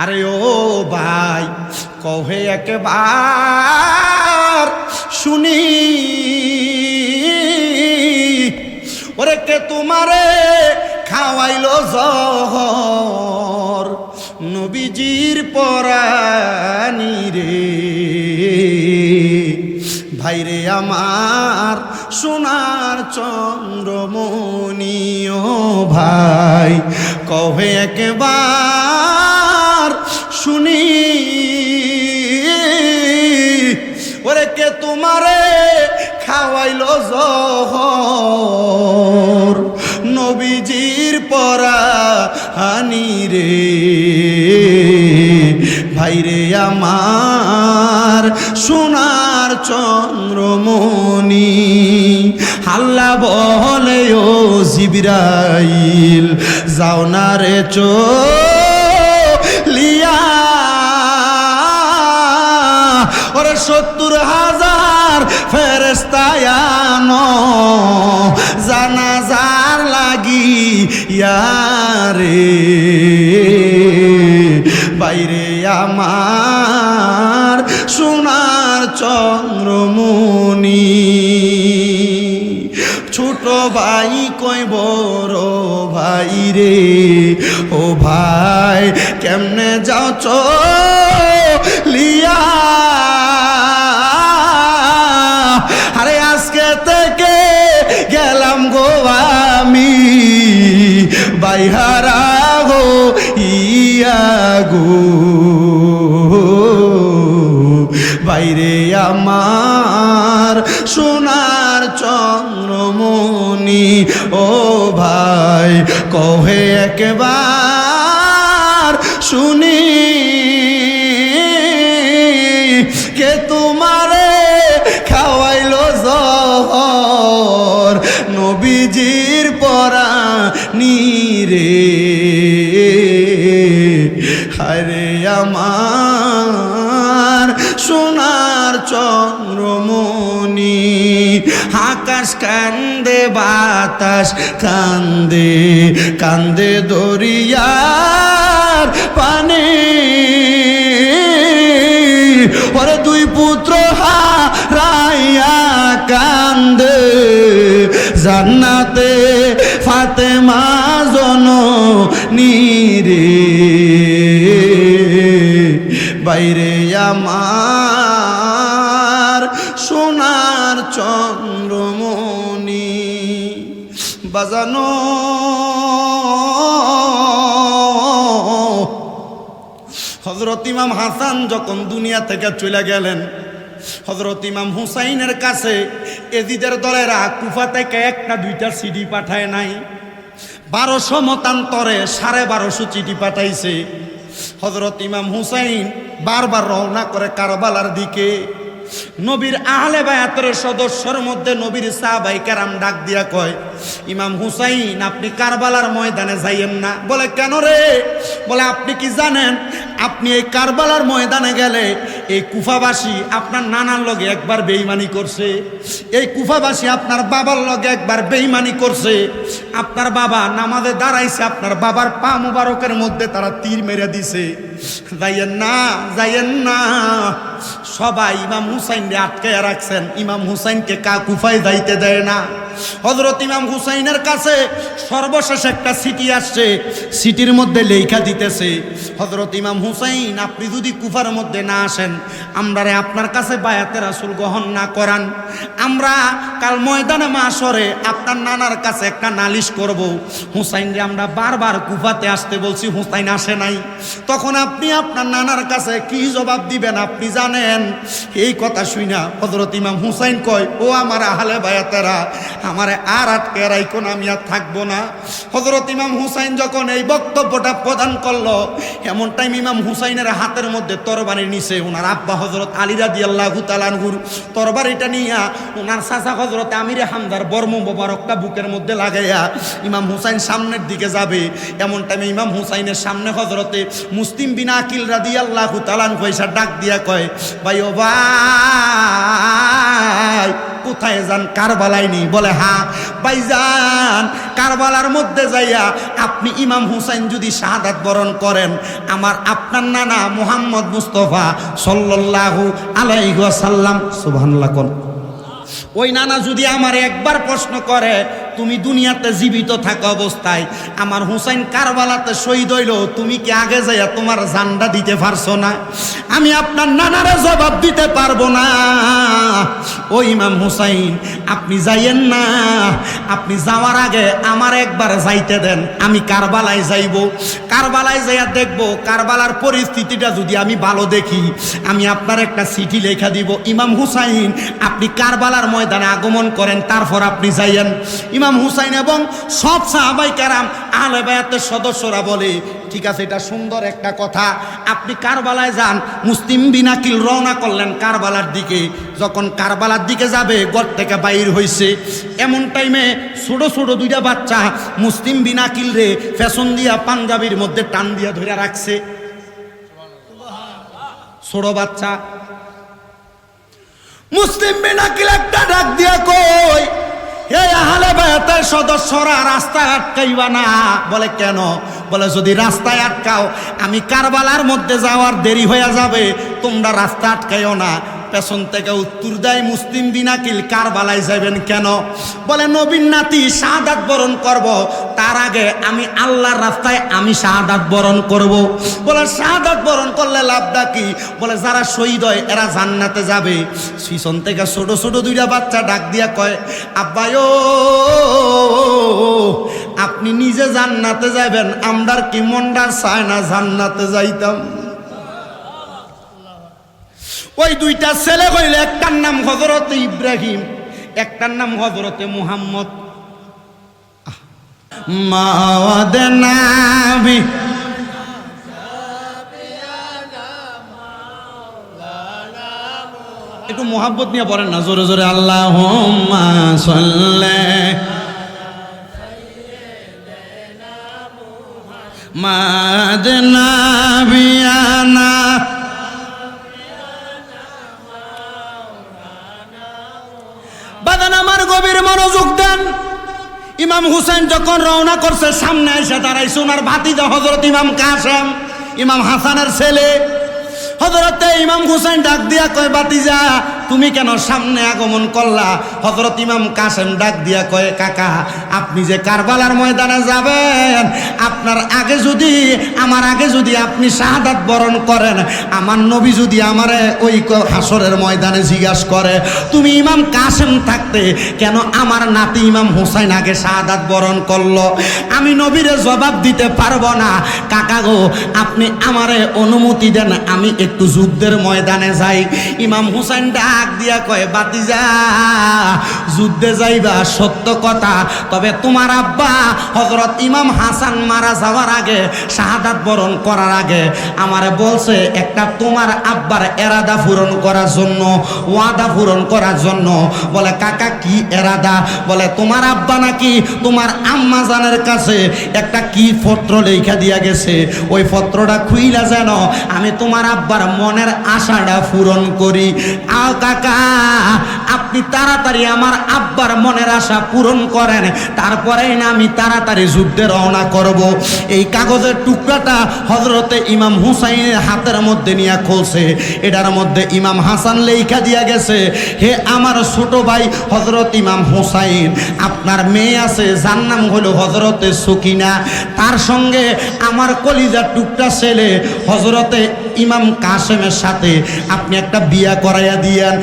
আরে ও ভাই, কহে একেবার শুনি। ওরে কে তোমারে খাওয়াইলো জহর নবীজির পরানি রে। ভাইরে আমার সোনার চন্দ্রমণি ও ভাই কবে একবার শুনি। ওরে কে তোমারে খাওয়াইলো জহর? নবীজির পরা হানি রে। ভাইরে আমার সোনার চন্দ্রমণি, হাল্লা বলে ও জিবিরাইল, যাও না রে চো সত্তর হাজার ফেরেস্তায়ানো জানাজার লাগি ইয়ারে। বাইরে আমার সোনার চন্দ্রমণি। ছোট ভাই কই বড় ভাই রে। ও ভাই, কেমনে যাও লিয়া বাইহারা গো ইয়াগু বাইরে আমার সোনার চন্দ্রমণি ও ভাই কহে একবার শুনি চন্দ্রমণি, আকাশ কান্দে, বাতাস কান্দে কান্দে দরিয়ার পানি। ওরে দুই পুত্র হারাইয়া কান্দে, জান্নাতে ফাতেমা জন নিরে বাইরে আমার বাজানো। হজরত ইমাম হাসান যখন দুনিয়া থেকে চলে গেলেন হজরত ইমাম হুসাইনের কাছে এদিদের দলেরা কুফা থেকে একটা দুইটা সিডি পাঠায় নাই। বারোশো মতান্তরে সাড়ে বারোশো চিঠি পাঠাইছে। হজরত ইমাম হুসাইন বারবার রওনা করে কারবালার দিকে। নবীর আহলে বায়াতের সদস্যর মধ্যে নবীর সাহাবাই কারাম ডাক দিয়া কয়, ইমাম হুসাইন, আপনি কারবালার ময়দানে যাইয়েন না। বলে, কেন রে? বলে, আপনি কি জানেন, আপনি এই কারবালার ময়দানে গেলে এই কুফাবাসী আপনার নানার লগে একবার বেইমানি করছে। এই কুফাবাসী আপনার বাবার লগে একবার বেইমানি করছে। আপনার বাবা নামাজে দাঁড়াইছে, আপনার বাবার পা মুবারকের মধ্যে তারা তীর মেরে দিছে। যাইয়েন না যাইয়েন না। সবাই ইমাম হুসাইনকে আটকে রাখছেন। ইমাম হুসাইনকে কা কুফায় যাইতে দেয় না। হজরত ইমাম হুসাইনের কাছে সর্বশেষ একটা সিটি আসছে। সিটির মধ্যে লেখা দিতেছে হজরত ইমাম হুসাইন, আপনি যদি কুফার মধ্যে না আসেন আমরা আপনার কাছে বায়াতে রাসুল গ্রহণ না করান। আমরা কাল ময়দানে মাসরে আপনার নানার কাছে একটা নালিশ করব। হুসাইন রে আমরা বারবার কুফাতে আসতে বলছি, হুসাইন আসে নাই। তখন আপনি আপনার নানার কাছে কি জবাব দিবেন? আপনি জানেন? এই কথা শুই না। হজরত ইমাম হুসাইন কয়, ও আমার আহলে বায়াতেরা, আমারে আর আটকে রাইকো না, আমি আর থাকব না। হজরত ইমাম হুসাইন যখন এই বক্তব্যটা প্রদান করল, এমন টাইম ইমাম হুসাইনের হাতের মধ্যে তরবারি নিছে, ওনার আব্বা হজরত আলিরা দি আল্লাহ তালানহুর তরবারিটা নিয়া, ওনার চাচা হজরত আমিরে হামদার বর্ম মোবারকটা বুকের মধ্যে লাগাইয়া ইমাম হুসাইন সামনের দিকে যাবে। এমন টাইমে ইমাম হুসাইনের সামনে হজরতে মুসলিম বিনা আকিল রাদি আল্লাহ তালান পয়সা ডাক দিয়া কয়, ভাই ও ভাই, কোথায় যান কারবালায় নেই? বলে হ্যাঁ ভাইজান, কারবালার মধ্যে যাইয়া আপনি ইমাম হুসাইন যদি শাহাদাত বরণ করেন, আমার আপনার নানা মোহাম্মদ মুস্তফা সাল্লাল্লাহু আলাইহি ওয়াসাল্লাম, সুবহানাল্লাহ কোন। ওই নানা যদি আমার একবার প্রশ্ন করে তুমি দুনিয়াতে জীবিত থাকা অবস্থায়। আমার হুসাইন কারবালাতে শহীদ হইল, তুমি কি আগে যাইয়া তোমার জান্ডা দিতে পারছ না? আমি আপনার নানারা জবাব দিতে পারব না। ও ইমাম হুসাইন, আপনি যাইয়েন না। আপনি যাওয়ার আগে আমার একবার যাইতে দেন, আমি কারবালায় যাইব। কারবালায় যাইয়া দেখব, কারবালার পরিস্থিতিটা যদি আমি ভালো দেখি, আমি আপনার একটা চিঠি লেখা দিব। ইমাম হুসাইন, আপনি কারবালার ময়দানে আগমন করেন, তারপর আপনি যাইয়েন। ইমাম হুসাইন এবং সব সাহাবাই কারাম, আহলে বায়াতের সদস্যরা বলে ঠিক আছে, এটা সুন্দর একটা কথা। আপনি কারবালায় যান, মুসলিম বিনাকিল রওনা করলেন কারবালার দিকে। যখন কারবালার দিকে যাবে, ঘর থেকে বাইর হইছে। এমন টাইমে ছোট ছোট দুইটা বাচ্চা মুসলিম বিনাকিল রে ফ্যাশন দিয়া পাঞ্জাবির মধ্যে টান দিয়া ধরে রাখছে। ছোট বাচ্চা। মুসলিম বিনাকিল একটা ডাক দিয়া কই হে আহলে বায়াতের সদস্যরা রাস্তা আটকাইবা না। বলে, কেন? বলে, যদি রাস্তায় আটকাও, আমি কারবালার মধ্যে যাওয়ার দেরি হয়ে যাবে, তোমরা রাস্তা আটকাইও না। পেছন থেকে উত্তর দেয়, মুসলিম বিনাকিল কারবালায় যাবেন কেন? বলে, নবীন নাতি শাহাদাত বরণ করব, তার আগে আমি আল্লাহর রাস্তায় আমি শাহাদাত বরণ করব। বলে, শাহাদাত বরণ করলে লাভটা কি? বলে, যারা শহীদ হয়, এরা জান্নাতে যাবে। পিছন থেকে ছোট ছোট দুইটা বাচ্চা ডাক দিয়া কয়, আব্বায়ো আপনি নিজে জান্নাতে যাবেন আমরার কি মন্ডার চায় না জান্নাতে যাইতাম? ওই দুইটা ছেলে হইলে একটার নাম হজরতে ইব্রাহিম, একটার নাম হজরতে মুহাম্মদ। মাওয়াদ নাবি। একটু মোহাব্বত নিয়ে পড়েন না, জোরে জোরে আল্লাহ সাল্লে। মাদনা বিয়ানা বাদান আমার গভীর মনোযোগ দেন। ইমাম হুসেন যখন রওনা করছে, সামনে এসে দাঁড়াইছে। ওনার ভাতিজা হজরত ইমাম কাসেম, ইমাম হাসানের ছেলে। হজরতে ইমাম হুসেন ডাক দিয়া কয় বাতিজা তুমি কেন সামনে আগমন করলা? হজরত ইমাম কাসেম ডাক দিয়া কয়, কাকা, আপনি যে কারবালার ময়দানে যাবেন, আপনার আগে যদি, আমার আগে যদি আপনি শাহাদাত বরণ করেন, আমার নবী যদি আমারে ওই হাসরের ময়দানে জিজ্ঞাসা করে, তুমি ইমাম কাসেম থাকতে কেন আমার নাতি ইমাম হুসাইন আগে শাহাদাত বরণ করল? আমি নবীরে জবাব দিতে পারব না। কাকা গো, আপনি আমারে অনুমতি দেন, আমি একটু যুদ্ধের ময়দানে যাই। ইমাম হুসাইন ডাক দিয়া কয়, বাতিজা, যুদ্ধে যাইবা, সত্য কথা। তবে তোমার আব্বা হজরত ইমাম হাসান মারা যাওয়ার আগে, শাহাদাত বরণ করার আগে আমারে বলছে, একটা তোমার আব্বার এরাদা পূরণ করার জন্য, ওয়াদা পূরণ করার জন্য। বলে, কাকা, কি এরাদা? বলে, তোমার আব্বা নাকি তোমার আম্মা জানের কাছে একটা কি পত্র লেখা দিয়া গেছে। ওই পত্রটা খুইলা যেন আমি তোমার আব্বার মনের আশাটা পূরণ করি। আও কাকা আপনি তাড়াতাড়ি আমার আব্বার মনের আশা পূরণ করেন তারপরেই না আমি তাড়াতাড়ি যুদ্ধে রওনা করব। এই কাগজের টুকরাটা হজরতে ইমাম হুসাইনের হাতের মধ্যে নিয়ে খুলছে। এটার মধ্যে ইমাম হাসান লেখা দিয়া গেছে, হে আমার ছোট ভাই হজরত ইমাম হুসাইন, আপনার মেয়ে আছে, যার নাম হলো হজরতে সুকিনা। তার সঙ্গে আমার কলিজার টুকটা ছেলে হজরতে ইমাম কাসেমের সাথে আপনি একটা বিয়া করাইয়া দিয়েন।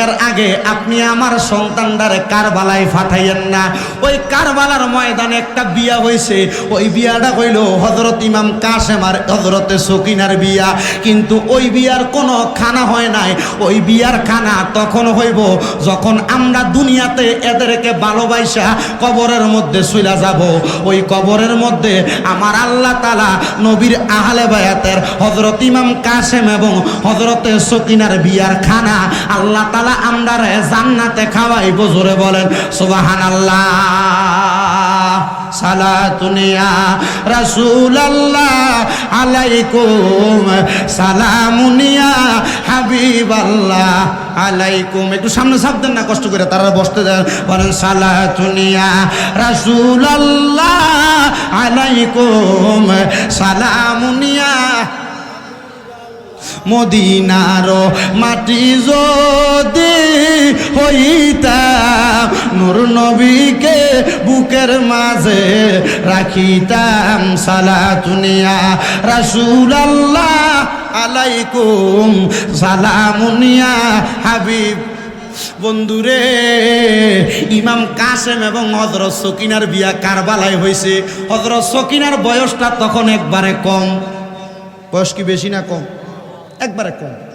এর আগে আপনি আমার সন্তানটারে কারবালায় ফাটাইয়েন না। ওই কারবালার ময়দানে একটা বিয়া হয়েছে ওই বিয়াটা হইল হজরত ইমাম কাসেম আর হজরতে সকিনার বিয়া। কিন্তু ওই বিয়ার কোনো খানা হয় নাই। ওই বিয়ার খানা তখন হইব যখন আমরা দুনিয়াতে এদেরকে ভালোবাসা কবরের মধ্যে চইলা যাব। ওই কবরের মধ্যে আমার আল্লাহ তালা নবীর আহলে বায়াতের হজরত ইমাম কাসেম এবং হজরতে সকিনার বিয়ার খানা আল্লাহ তালা আমরা জান্নাতে খাওয়াই জোরে বলেন সুবাহান আল্লাহ সালাতুনিয়া রাসূলুল্লাহ আলাইকুম। সালামুনিয়া হাবিবাল্লাহ আলাইকুম। একটু সামনে সাপ দেন না, কষ্ট করে তারা বসতে দেন। বলেন সালাতুনিয়া রাসূলুল্লাহ আলাইকুম। সালামুনিয়া মদিনার মাটি যদি হইতাম, নূর নবীকে বুকের মাঝে রাখিতাম। সালাতুনিয়া রাসূল আল্লাহ আলাইকুম সালামুনিয়া হাবিব। বন্ধুরে, ইমাম কাসেম এবং হজরত সকিনার বিয়া কারবালায় হয়েছে হজরত সকিনার বয়সটা তখন একবারে কম। বয়স কি বেশি না কম? একবারে কম।